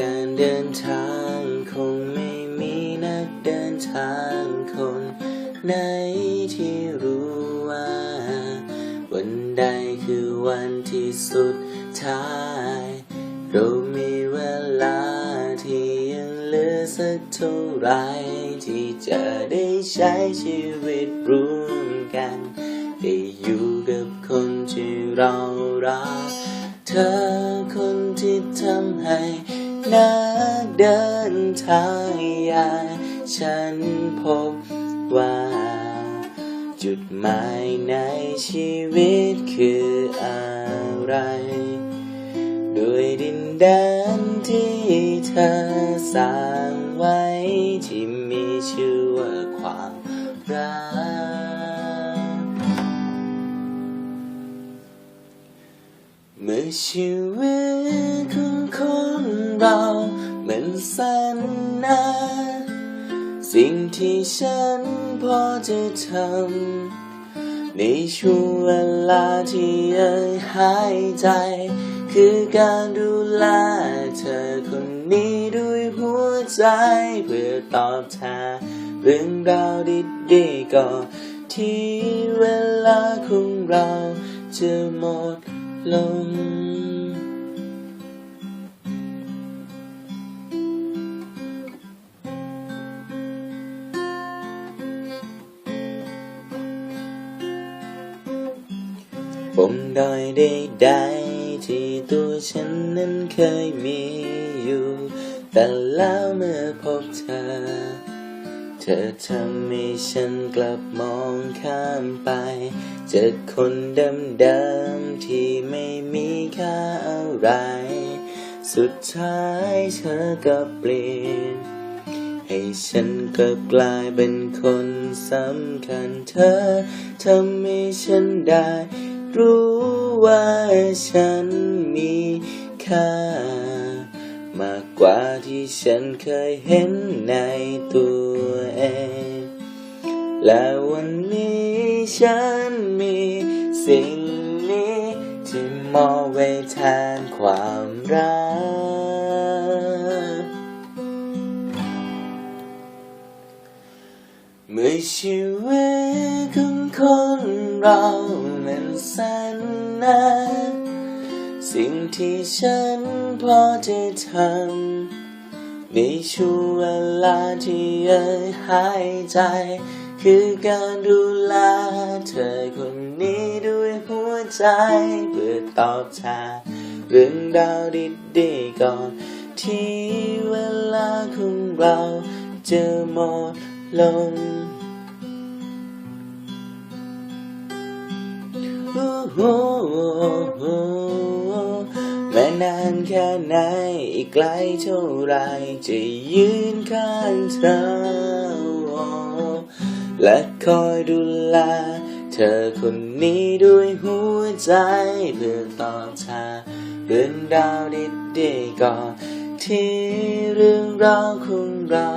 การเดินทางคงไม่มีนักเดินทางคนไหนที่รู้ว่า วันใดคือวันที่สุดท้าย เรามีเวลาที่ยังเหลือสักเท่าไรที่จะได้ใช้ชีวิตร่วมกันได้อยู่กับคนที่เรารักเธอ นักเดินทางอย่างฉันพบว่า จุดหมายในชีวิตคืออะไร ด้วยดินแดนที่เธอสร้างไว้ที่มีชื่อว่าความรักเมื่อชีวิต มันสั้นนาสิ่งที่ฉันพอจะทำในช่วงเวลาที่ยังหายใจ คือการดูแลเธอคนนี้ด้วยหัวใจ เพื่อตอบแทนเรื่องราวดีๆก่อนที่เวลาของเราจะหมดลง มดอยได้ๆที่ตัวฉันนั้นเคยมีอยู่ แต่แล้วเมื่อพบเธอ เธอทำให้ฉันกลับมองข้ามไป เจอคนเดิมๆที่ไม่มีค่าอะไร สุดท้ายเธอก็เปลี่ยน ให้ฉันก็กลายเป็นคนสำคัญเธอทำให้ฉันได้ รู้ว่าฉันมีค่ามากกว่าที่ฉันเคยเห็นในตัวเอง และวันนี้ฉันมีสิ่งนี้ที่มอบไว้แทนความรัก เมื่อชีวิตของคนเรา สั้นนานสิ่งที่ฉันพอจะทำในช่วงเวลาที่ยังหายใจ คือการดูแลเธอคนนี้ด้วยหัวใจเพื่อตอบแทนเรื่องราวดีๆก่อนที่เวลาของเราจะหมดลง แม้นานแค่ไหนอีกไกลเท่าไรจะยืนข้างเธอ และคอยดูแลเธอคนนี้ด้วยหัวใจเพื่อต่อบแทนเรื่องราวดีๆก่อนที่เรื่องราวของเรา